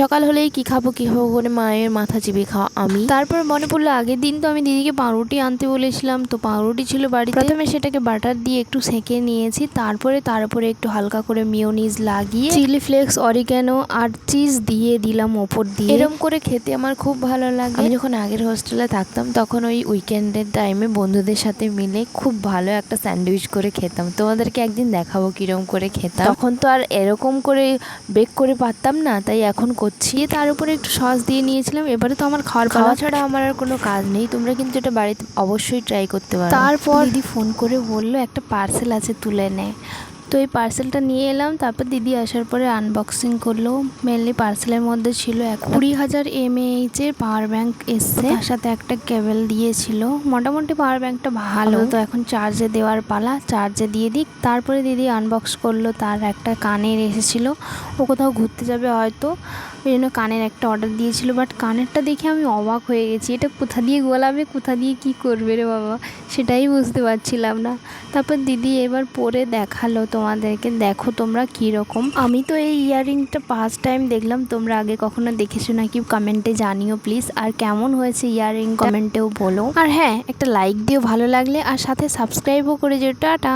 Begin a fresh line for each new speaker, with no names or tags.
সকাল হলেই কি খাব কি খাব করে মায়ের মাথা চিবিয়ে খাওয়া আমি। তারপর মনে পড়ল আগের দিন তো আমি দিদিকে পাউরুটি আনতে বলেছিলাম তো পাউরুটি ছিল বাড়িতে। প্রথমে সেটাকে বাটার দিয়ে একটু সেঁকে নিয়েছি তারপরে তার উপরে একটু হালকা করে মিওনিজ লাগিয়ে চিলি ফ্লেক্স অরিগ্যানো আর চিজ দিয়ে দিলাম ওপর দিয়ে। এরকম করে খেতে আমার খুব ভালো লাগে। আমি যখন আগের হোস্টেলে থাকতাম তখন ওই উইকেন্ডের টাইমে বন্ধুদের সাথে মিলে খুব ভালো একটা স্যান্ডউইচ করে খেতাম। তোমাদেরকে একদিন দেখাবো কীরকম করে খেতাম। তখন তো আর এরকম করে বেক করে পারতাম না তাই এখন করছি তার উপরে একটু সস দিয়ে নিয়েছিলাম এবারে তো আমার খাওয়ার খাওয়া ছাড়া আমার আর কোনো কাজ নেই তোমরা কিন্তু এটা বাড়িতে অবশ্যই ট্রাই করতে পারো। তারপর দিদি ফোন করে বলল একটা পার্সেল আছে তুলে নে। তো এই পার্সেলটা নিয়ে এলাম তারপর দিদি আসার পরে আনবক্সিং করল মেনলি পার্সেলের মধ্যে ছিল এক কুড়ি হাজার এমএএইচ এর পাওয়ার ব্যাংক এসছে। তার সাথে একটা কেবল দিয়েছিল। মোটামুটি পাওয়ার ব্যাংকটা ভালো। তো এখন চার্জে দেওয়ার পালা চার্জে দিয়ে দিক। তারপরে দিদি আনবক্স করল তার একটা কানের এসেছিল। ও কোথাও ঘুরতে যাবে হয়তো। ওই জন্য কানের একটা অর্ডার দিয়েছিল বাট কানেরটা দেখে আমি অবাক হয়ে গেছি। এটা কোথা দিয়ে গোলাবে, কোথা দিয়ে কি করবে রে বাবা? সেটাই বুঝতে পারছিলাম না। তারপর দিদি এবার পরে দেখাল তোমাদেরকে, দেখো তোমরা কী রকম। আমি তো এই ইয়াররিংটা ফার্স্ট টাইম দেখলাম, তোমরা আগে কখনো দেখেছ নাকি কমেন্টে জানিও প্লিজ আর কেমন হয়েছে ইয়াররিং কমেন্টেও বলো। আর হ্যাঁ একটা লাইক দিও ভালো লাগলে, আর সাথে সাবস্ক্রাইবও করে যেও, টাটা।